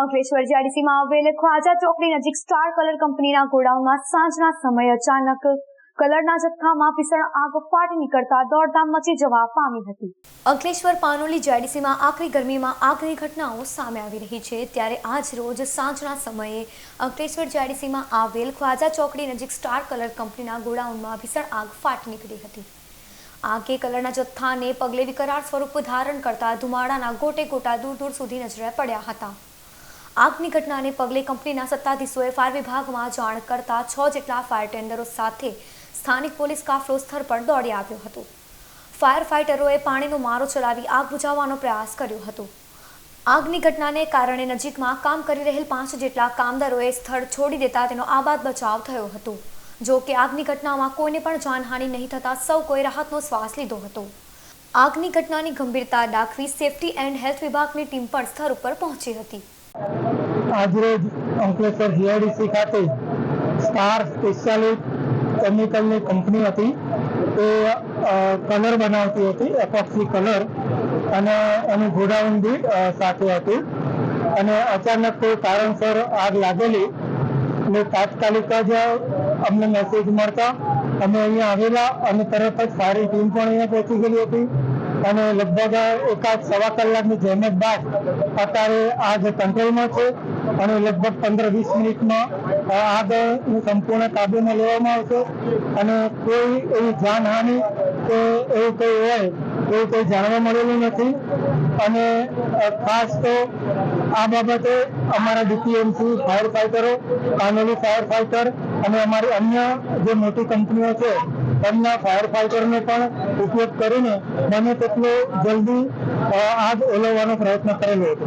અંકલેશ્વર જીઆરડીસીમાં આવેલ ખ્વાજા ચોકડી નજીક સ્ટાર કલર કંપનીના ગોડાઉનમાં સાંજના સમયે અચાનક કલરના જથ્થામાં ભીષણ આગ ફાટી નીકળતા દોડધામ મચી જવા પામી હતી. અંકલેશ્વર પાનોલી જીઆઈડીસીમાં આખરી ગરમીમાં આગની ઘટનાઓ સામે આવી રહી છે. ત્યારે આજ રોજ સાંજના સમયે અંકલેશ્વર જીઆઈડીસીમાં આવેલ ખ્વાજા ચોકડી નજીક સ્ટાર કલર કંપનીના ગોડાઉનમાં ભીષણ આગ ફાટી નીકળી હતી. આગે કલરના જથ્થાને પગલે વિકરાળ સ્વરૂપ ધારણ કરતા ધુમાડાના ગોટે ગોટા દૂર દૂર સુધી નજરે પડ્યા હતા. આગની ઘટનાને પગલે કંપનીના સત્તાધીશોએ ફાયર વિભાગમાં જાણ કરતા છ જેટલા ફાયર ટેન્ડરો સાથે સ્થાનિક પોલીસ કાફલો સ્થળ પર દોડી આવ્યો હતો. ફાયર ફાઇટરોએ પાણીનો મારો ચલાવી આગ બુઝાવવાનો પ્રયાસ કર્યો હતો. આગની ઘટનાને કારણે નજીકમાં કામ કરી રહેલ પાંચ જેટલા કામદારોએ સ્થળ છોડી દેતા તેનો આબાદ બચાવ થયો હતો. જો કે આગની ઘટનામાં કોઈને પણ જાનહાનિ નહીં થતા સૌ કોઈ રાહતનો શ્વાસ લીધો હતો. આગની ઘટનાની ગંભીરતા દાખવી સેફટી એન્ડ હેલ્થ વિભાગની ટીમ પણ સ્થળ ઉપર પહોંચી હતી. આજરોજ અંકલેશ્વર જીઆઈડીસી ખાતે સ્ટાર સ્પેશિયાલિટ કેમિકલની કંપની હતી. તે કલર બનાવતી હતી, એપોક્સી કલર. અને એનું ગોડાઉન બી સાથે હતું. અને અચાનક કોઈ કારણસર આગ લાગેલી એટલે તાત્કાલિક જ અમને મેસેજ મળતા. અમે અહીંયા આવેલા અને તરત જ સારી ટીમ પણ અહીંયા પહોંચી ગયેલી હતી. અને લગભગ એકાદ સવા કલાકની જહેમત બાદ અત્યારે આગ કંટ્રોલમાં છે અને લગભગ પંદર વીસ મિનિટમાં આગ સંપૂર્ણ કાબૂમાં લેવામાં આવશે. અને કોઈ એવી જાનહાનિ કે એવું કંઈ હોય, એવું કંઈ જાણવા મળેલું નથી. અને ખાસ તો આ બાબતે અમારા ડીપીએમસી ફાયર ફાઈટરો કાનોલી ફાયર ફાઈટર અને અમારી અન્ય જે મોટી કંપનીઓ છે તેમના ફાયર ફાઈટરનો પણ ઉપયોગ કરીને મને તેટલો જલ્દી આગ ઓલવવાનો પ્રયત્ન કરેલો હતો.